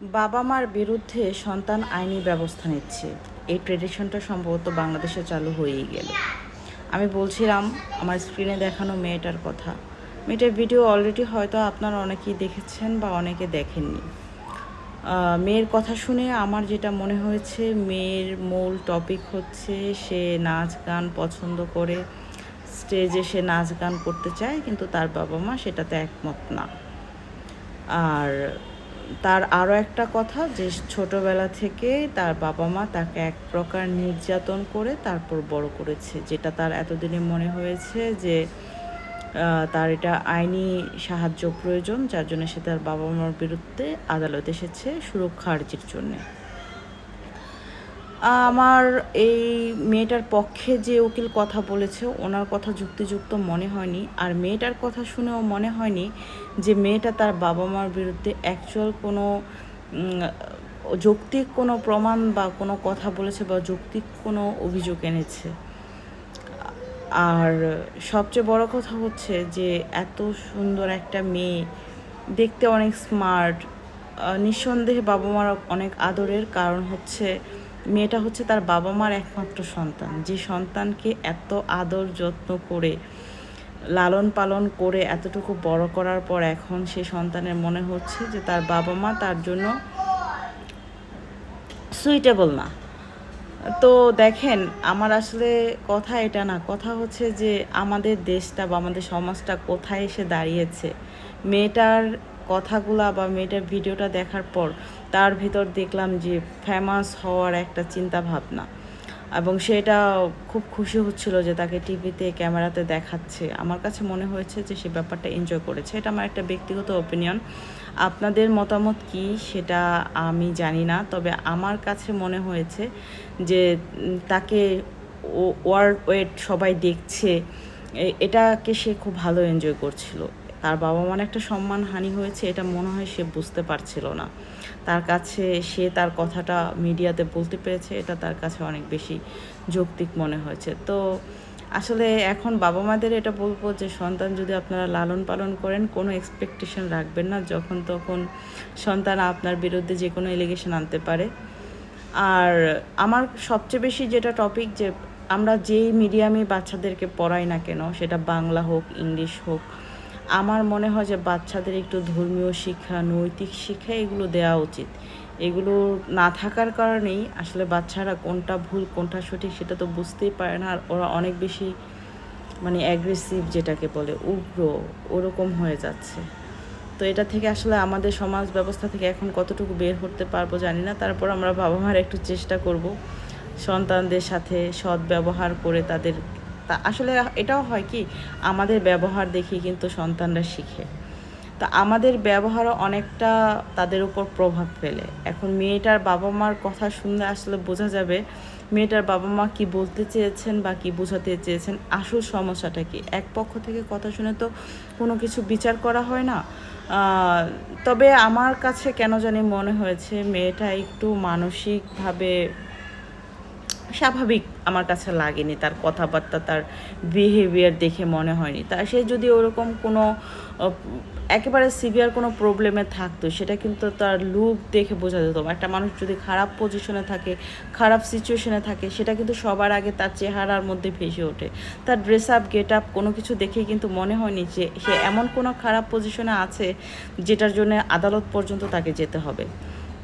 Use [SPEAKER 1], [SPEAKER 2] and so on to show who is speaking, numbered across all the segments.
[SPEAKER 1] বাবা মার বিরুদ্ধে সন্তান আইনি ব্যবস্থা নিচ্ছে। এই ট্রেডিশনটা সম্ভবত বাংলাদেশে চালু হয়েই গেল। আমি বলছিলাম, আমার স্ক্রিনে দেখানো মেয়েটার কথা। মেয়েটার ভিডিও অলরেডি হয়তো আপনারা অনেকেই দেখেছেন বা অনেকে দেখেননি। মেয়ের কথা শুনে আমার যেটা মনে হয়েছে, মেয়ের মূল টপিক হচ্ছে সে নাচ গান পছন্দ করে স্টেজে সে নাচ গান করতে চায়, কিন্তু তার বাবা মা সেটাতে একমত না। আর তার আরও একটা কথা যে ছোটোবেলা থেকে তার বাবা মা তাকে এক প্রকার নির্যাতন করে তারপর বড় করেছে। যেটা তার এতদিনে মনে হয়েছে যে তার এটা আইনি সাহায্য প্রয়োজন, যার জন্য সে তার বাবা মার বিরুদ্ধে আদালত এসেছে সুরক্ষা আর্জির জন্যে। আমার এই মেয়েটার পক্ষে যে উকিল কথা বলেছে, ওনার কথা যুক্তিযুক্ত মনে হয়নি। আর মেয়েটার কথা শুনেও মনে হয়নি যে মেয়েটা তার বাবা মার বিরুদ্ধে অ্যাকচুয়াল কোনো যৌক্তিক কোনো প্রমাণ বা কোনো কথা বলেছে বা যৌক্তিক কোনো অভিযোগ এনেছে। আর সবচেয়ে বড় কথা হচ্ছে যে এত সুন্দর একটা মেয়ে, দেখতে অনেক স্মার্ট নিঃসন্দেহে বাবা মার অনেক আদরের। কারণ হচ্ছে মেয়েটা হচ্ছে তার বাবা মার একমাত্র সন্তান। যে সন্তানকে এত আদর যত্ন করে লালন পালন করে এতটুকু বড় করার পর এখন সে সন্তানের মনে হচ্ছে যে তার বাবা মা তার জন্য সুইটেবল না। তো দেখেন, আমার আসলে কথা এটা না। কথা হচ্ছে যে আমাদের দেশটা বা আমাদের সমাজটা কোথায় এসে দাঁড়িয়েছে? মেয়েটার কথাগুলা বা মেয়েটার ভিডিওটা দেখার পর তার ভিতর দেখলাম যে ফেমাস হওয়ার একটা চিন্তা ভাবনা এবং সেটা খুব খুশি হচ্ছিল যে তাকে টিভিতে ক্যামেরাতে দেখাচ্ছে। আমার কাছে মনে হয়েছে যে সে ব্যাপারটা এনজয় করেছে। এটা আমার একটা ব্যক্তিগত ওপিনিয়ন আপনাদের মতামত কি সেটা আমি জানি না। তবে আমার কাছে মনে হয়েছে যে তাকে ওয়ার্ল্ড ওয়েট সবাই দেখছে। এটাকে সে খুব ভালো এনজয় করছিল। তার বাবা মার একটা সম্মান হানি হয়েছে, এটা মনে হয় সে বুঝতে পারছিল না। তার কাছে সে তার কথাটা মিডিয়াতে বলতে পেরেছে, এটা তার কাছে অনেক বেশি যৌক্তিক মনে হয়েছে। তো আসলে এখন বাবা মাদের এটা বলব যে, সন্তান যদি আপনারা লালন পালন করেন, কোনো এক্সপেকটেশন রাখবেন না যখন তখন সন্তান আপনার বিরুদ্ধে যে কোনো এলিগেশন আনতে পারে। আর আমার সবচেয়ে বেশি যেটা টপিক যে, আমরা যেই মিডিয়ামে বাচ্চাদেরকে পড়াই না কেন, সেটা বাংলা হোক, ইংলিশ হোক আমার মনে হয় যে বাচ্চাদের একটু ধর্মীয় শিক্ষা, নৈতিক শিক্ষা এগুলো দেওয়া উচিত। এগুলো না থাকার কারণেই আসলে বাচ্চারা কোনটা ভুল, কোনটা সঠিক সেটা তো বুঝতেই পারে না। আর ওরা অনেক বেশি মানে অ্যাগ্রেসিভ যেটাকে বলে, উগ্র, ওরকম হয়ে যাচ্ছে। তো এটা থেকে আসলে আমাদের সমাজ ব্যবস্থা থেকে এখন কতটুকু বের হতে পারব জানি না। তারপর আমরা বাবা মার একটু চেষ্টা করব সন্তানদের সাথে সৎ ব্যবহার করে তাদের তা আসলে এটাও হয় কি, আমাদের ব্যবহার দেখি কিন্তু সন্তানরা শিখে। তা আমাদের ব্যবহারও অনেকটা তাদের উপর প্রভাব ফেলে। এখন মেয়েটার বাবা মার কথা শুনলে আসলে বোঝা যাবে, মেয়েটার বাবা মা কি বলতে চেয়েছেন বা কি বোঝাতে চেয়েছেন, আসল সমস্যাটা কি? এক পক্ষ থেকে কথা শুনে তো কোনো কিছু বিচার করা হয় না। তবে আমার কাছে কেন জানি মনে হয়েছে, মেয়েটা একটু মানসিকভাবে স্বাভাবিক আমার কাছে লাগেনি, তার কথাবার্তা, তার বিহেভিয়ার দেখে মনে হয়নি। তা সে যদি ওরকম কোনো একেবারে সিভিয়ার কোনো প্রবলেমে থাকতো, সেটা কিন্তু তার লুক দেখে বোঝা যেত। একটা মানুষ যদি খারাপ পজিশনে থাকে, খারাপ সিচুয়েশনে থাকে, সেটা কিন্তু সবার আগে তার চেহারার মধ্যে ভেসে ওঠে। তার ড্রেস আপ গেট আপ কোনো কিছু দেখেই কিন্তু মনে হয়নি যে সে এমন কোনো খারাপ পজিশনে আছে, যেটার জন্য আদালত পর্যন্ত তাকে যেতে হবে।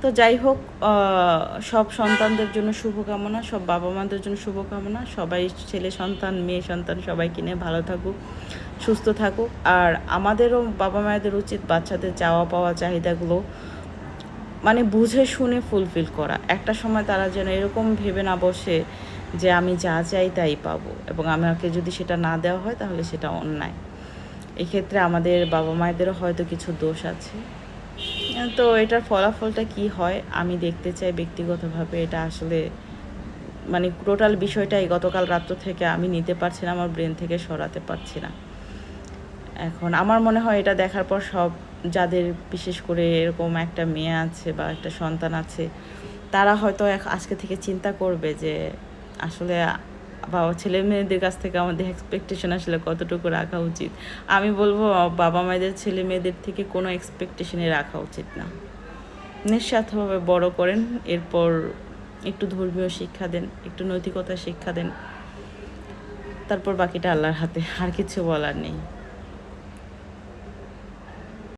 [SPEAKER 1] তো যাই হোক সব সন্তানদের জন্য শুভকামনা, সব বাবা মাদের জন্য শুভকামনা। সবাই ছেলে সন্তান, মেয়ে সন্তান সবাই কিনে ভালো থাকুক, সুস্থ থাকুক। আর আমাদেরও বাবা মায়েদের উচিত বাচ্চাদের চাওয়া পাওয়া চাহিদাগুলো মানে বুঝে শুনে ফুলফিল করা। একটা সময় তারা যেন এরকম ভেবে না বসে যে আমি যা চাই তাই পাবো এবং আমাকে যদি সেটা না দেওয়া হয় তাহলে সেটা অন্যায়। এক্ষেত্রে আমাদের বাবা মায়েদেরও হয়তো কিছু দোষ আছে। তো এটার ফলাফলটা কি হয়? আমি দেখতে চাই ব্যক্তিগতভাবে এটা আসলে মানে টোটাল বিষয়টাই গতকাল রাত্র থেকে আমি নিতে পারছি না, আমার ব্রেন থেকে সরাতে পারছি না। এখন আমার মনে হয় এটা দেখার পর সব যাদের বিশেষ করে এরকম একটা মেয়ে আছে বা একটা সন্তান আছে, তারা হয়তো আজকে থেকে চিন্তা করবে যে আসলে বাবা ছেলে মেয়েদের কাছ থেকে আমাদের এক্সপেকটেশন আসলে কতটুকু রাখা উচিত? আমি বলব, বাবা মায়েদের, ছেলে মেয়েদের থেকে কোনো এক্সপেকটেশনে রাখা উচিত না। নিঃস্বার্থভাবে বড় করেন, এরপর একটু ধর্মীয় শিক্ষা দেন, একটু নৈতিকতা শিক্ষা দেন, তারপর বাকিটা আল্লাহর হাতে, আর কিছু বলার নেই।